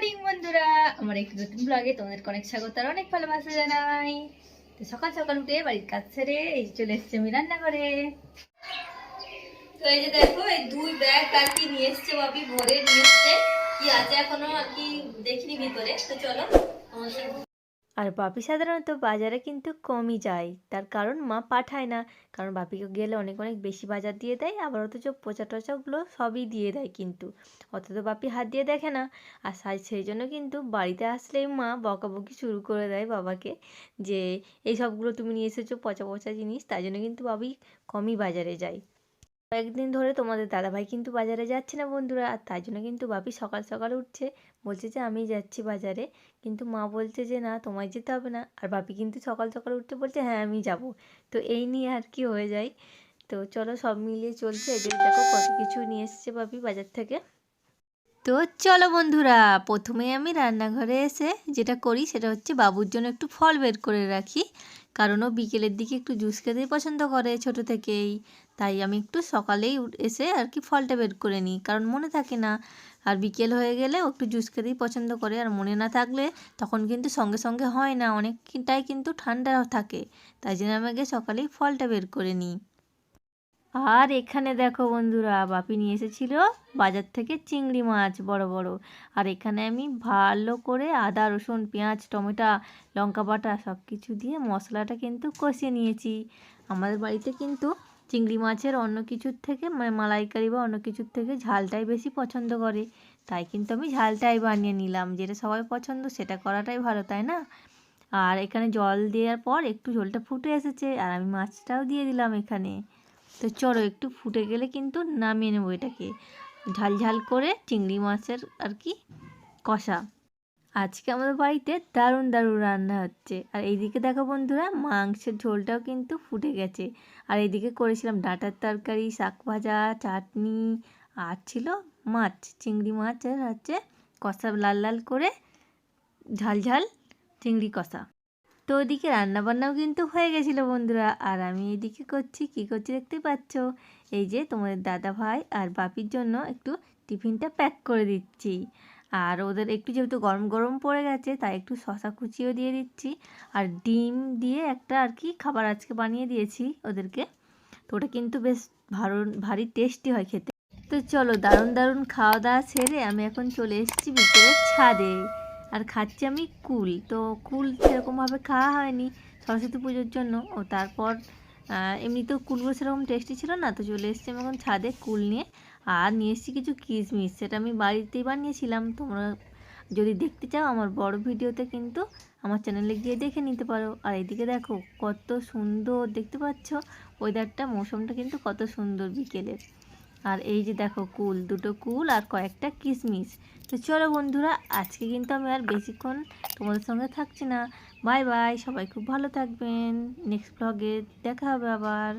Morning বন্ধুরা। আমার একটু নতুন ব্লগে তোমাদের অনেক স্বাগত আর অনেক ভালোবাসা জানাই। তো সকাল সকাল উঠে বাড়ির কাজ ছেড়ে এই চলে এসছে আমি রান্না করে তো এই যে দেখো, এই দুই ব্যাগ আর কি নিয়ে এসছে ভাবি ভরে নিয়ে এসছে। কি আছে এখনও আর কি দেখিনি ভিতরে। তো চলো, আমার সাথে আর বাপি সাধারণত বাজারে কিন্তু কমই যায়। তার কারণ মা পাঠায় না। কারণ বাপিকে গেলে অনেক অনেক বেশি বাজার দিয়ে দেয়, আবার অথচ পচা টচাগুলো সবই দিয়ে দেয় কিন্তু। অত তো বাপি হাত দিয়ে দেখে না। আর সাই- জন্য কিন্তু বাড়িতে আসলেই মা বকাবকি শুরু করে দেয় বাবাকে যে, এই সবগুলো তুমি নিয়ে এসেছ পচা পচা জিনিস, তাই জন্য কিন্তু বাবি কমই বাজারে যায়। কয়েকদিন ধরে তোমাদের দাদাভাই কিন্তু বাজারে যাচ্ছে না বন্ধুরা, আর তাই জন্য কিন্তু বাপি সকাল সকাল উঠছে। বলছে যে, আমি যাচ্ছি বাজারে। কিন্তু মা বলছে যে, না, তোমায় যেতে হবে না। আর বাপি কিন্তু সকাল সকাল উঠতে বলছে হ্যাঁ আমি যাব। তো এই নিয়ে আর কি হয়ে যায়। তো চলো সব মিলিয়ে চলছে। এদের দেখো কত কিছু নিয়ে এসছে বাপি বাজার থেকে। তো চলো বন্ধুরা, প্রথমে আমি রান্নাঘরে এসে যেটা করি, সেটা হচ্ছে বাবুর জন্য একটু ফল বের করে রাখি। কারণ ও বিকেলের দিকে একটু জুস খেতেই পছন্দ করে ছোট থেকেই। তাই আমি একটু সকালেই এসে আর কি ফলটা বের করে নিই। কারণ মনে থাকে না, আর বিকেল হয়ে গেলে একটু জুস খেতেই পছন্দ করে। আর মনে না থাকলে তখন কিন্তু সঙ্গে সঙ্গে হয় না, অনেকটাই কিন্তু ঠান্ডা থাকে। তাই জন্য আমি আগে সকালেই ফলটা বের করে নিই। আর এখানে দেখো বন্ধুরা, বাপি নিয়ে এসেছিল বাজার থেকে চিংড়ি মাছ বড় বড়। আর এখানে আমি ভালো করে আদা, রসুন, পেঁয়াজ, টমেটো, লঙ্কা বাটা সব কিছু দিয়ে মশলাটা কিন্তু কষিয়ে নিয়েছি। আমাদের বাড়িতে কিন্তু চিংড়ি মাছের অন্য কিছুর থেকে মানে মালাইকারি বা অন্য কিছুর থেকে ঝালটাই বেশি পছন্দ করে। তাই কিন্তু আমি ঝালটাই বানিয়ে নিলাম, যেটা সবাই পছন্দ সেটা করাটাই ভালো, তাই না? আর এখানে জল দেওয়ার পর একটু ঝোলটা ফুটে এসেছে আর আমি মাছটাও দিয়ে দিলাম এখানে। তো চলো একটু ফুটে গেলে কিন্তু নামিয়ে নেব এটাকে। ঝাল ঝাল করে চিংড়ি মাছের আর কি কষা। আজকে আমাদের বাড়িতে দারুণ দারুণ রান্না হচ্ছে। আর এইদিকে দেখো বন্ধুরা, মাংসের ঝোলটাও কিন্তু ফুটে গেছে। আর এইদিকে করেছিলাম ডাঁটার তরকারি, শাক ভাজা, চাটনি, আর ছিল মাছ, চিংড়ি মাছ আর হচ্ছে কষা লাল লাল করে ঝাল ঝাল চিংড়ি কষা। তো ওদিকে রান্নাবান্নাও কিন্তু হয়ে গেছিল বন্ধুরা। আর আমি এদিকে করছি, কি করছি দেখতে পাচ্ছ? এই যে তোমাদের দাদা ভাই আর বাপির জন্য একটু টিফিনটা প্যাক করে দিচ্ছি। আর ওদের একটু যেহেতু গরম গরম পড়ে গেছে, তাই একটু শশা কুচিও দিয়ে দিচ্ছি। আর ডিম দিয়ে একটা আর কি খাবার আজকে বানিয়ে দিয়েছি ওদেরকে। তো ওটা কিন্তু বেশ ভালো, ভারী টেস্টি হয় খেতে। তো চলো দারুণ দারুণ খাওয়া দাওয়া সেরে আমি এখন চলে এসেছি বিকেলের ছাদে। আর খাচ্ছি আমি কুল। তো কুল সেরকমভাবে খাওয়া হয়নি সরস্বতী পুজোর জন্য। ও তারপর এমনিতেও কুলগুলো সেরকম টেস্টি ছিল না, তো চলে এসেছি আমি এখন ছাদে কুল নিয়ে। আর নিয়ে এসেছি কিছু কিশমিশ, সেটা আমি বাড়িতেই বানিয়েছিলাম। তোমরা যদি দেখতে চাও আমার বড় ভিডিওতে কিন্তু আমার চ্যানেলে গিয়ে দেখে নিতে পারো। আর এদিকে দেখো কত সুন্দর দেখতে পাচ্ছ ওয়েদারটা মৌসুমটা কিন্তু কত সুন্দর বিকেলের। আর এই যে দেখো কুল, দুটো কুল আর কয়েকটা কিশমিশ। তো চলো বন্ধুরা, আজকে কিন্তু আমি আর বেশিক্ষণ তোমাদের সঙ্গে থাকছি না। বাই বাই সবাই খুব ভালো থাকবেন। নেক্সট ব্লগে দেখা হবে আবার।